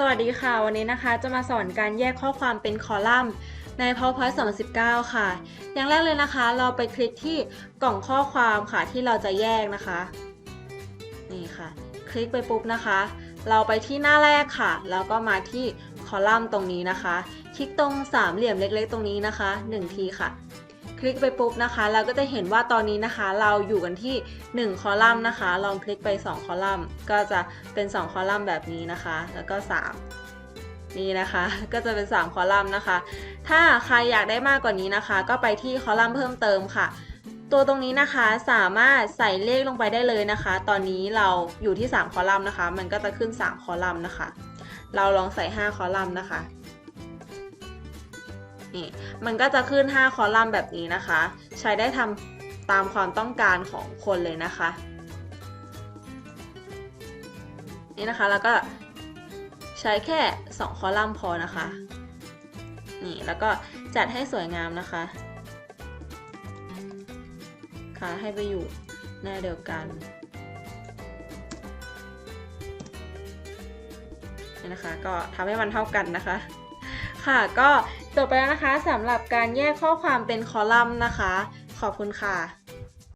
สวัสดีค่ะ วันนี้นะคะจะมาสอนการแยกข้อความเป็นคอลัมน์ใน PowerPoint 2019 ค่ะ อย่างแรกเลยนะคะ เราไปคลิกที่กล่องข้อความค่ะที่เราจะแยกนะคะ นี่ค่ะ คลิกไปปุ๊บนะคะ เราไปที่หน้าแรกค่ะ แล้วก็มาที่คอลัมน์ตรงนี้นะคะ คลิกตรงสามเหลี่ยมเล็กๆ ตรงนี้นะคะ 1 ทีค่ะ คลิกไปปุ๊บนะคะ เราก็จะเห็นว่าตอนนี้นะคะ เราอยู่กันที่ 1 คอลัมน์นะคะ ลองคลิกไป 2 คอลัมน์ ก็จะเป็น 2 คอลัมน์แบบนี้นะคะ แล้วก็ 3นี่นะคะก็จะเป็น 3 คอลัมน์นะคะ ถ้าใครอยากได้มากกว่านี้นะคะ ก็ไปที่คอลัมน์เพิ่มเติมค่ะ ตัวตรงนี้นะคะสามารถใส่เลขลงไปได้เลยนะคะ ตอนนี้เราอยู่ที่ 3 คอลัมน์นะคะ มันก็จะขึ้น 3 คอลัมน์นะคะ เราลองใส่ 5 คอลัมน์นะคะ นี่มันก็จะขึ้น 5 คอลัมน์แบบนี้นะคะ ใช้ได้ทำตามความต้องการของคนเลยนะคะ นี่นะคะแล้วก็ใช้แค่ 2 คอลัมน์พอนะคะ นี่แล้วก็จัดให้สวยงามนะคะค่ะให้ไปอยู่หน้าเดียวกันนี่นะคะก็ทำให้มันเท่ากันนะคะ ค่ะก็ จบไปแล้วนะคะสำหรับการแยกข้อความเป็นคอลัมน์นะคะ ขอบคุณค่ะ